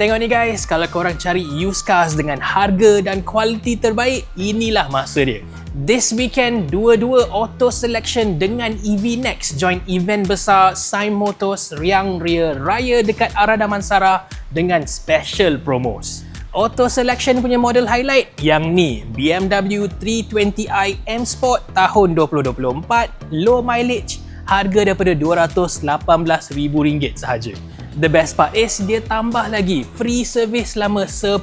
Tengok ni guys, kalau korang cari used cars dengan harga dan kualiti terbaik, inilah masa dia. This weekend, dua-dua auto selection dengan EV Next join event besar Sime Motors Riang Ria Raya dekat Arada Mansara dengan special promos. Auto selection punya model highlight yang ni BMW 320i M Sport tahun 2024 low mileage harga daripada RM218,000 sahaja. The best part is dia tambah lagi free service selama 10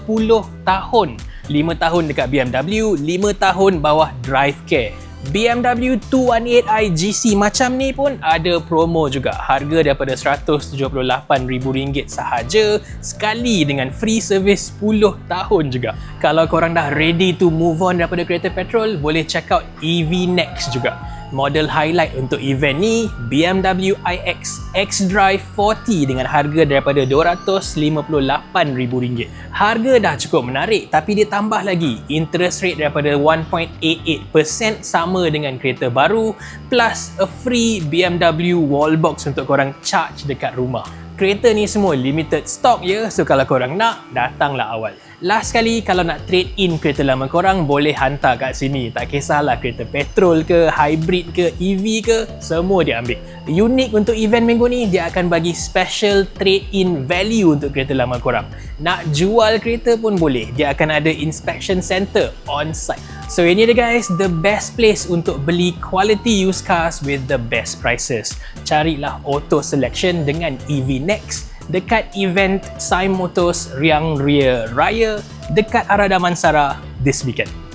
tahun. 5 tahun dekat BMW, 5 tahun bawah Drive Care. BMW 218i GC macam ni pun ada promo juga. Harga daripada RM178,000 sahaja sekali dengan free service 10 tahun juga. Kalau korang dah ready to move on daripada kereta petrol, boleh check out EV Next juga. Model highlight untuk event ni BMW iX X-Drive 40 dengan harga daripada RM258,000. Harga dah cukup menarik tapi dia tambah lagi interest rate daripada 1.88% sama dengan kereta baru plus a free BMW wallbox untuk korang charge dekat rumah. Kereta ni semua limited stock ya so kalau korang nak datanglah awal. Last kali kalau nak trade in kereta lama korang boleh hantar kat sini. Tak kisahlah kereta petrol ke, hybrid ke, EV ke, semua dia ambil. Unik untuk event minggu ni, dia akan bagi special trade in value untuk kereta lama korang. Nak jual kereta pun boleh. Dia akan ada inspection center on site. So ini dia guys, the best place untuk beli quality used cars with the best prices. Carilah auto selection dengan EV Next dekat event Sai Motors Riang Ria Raya dekat Arada Mansara this weekend.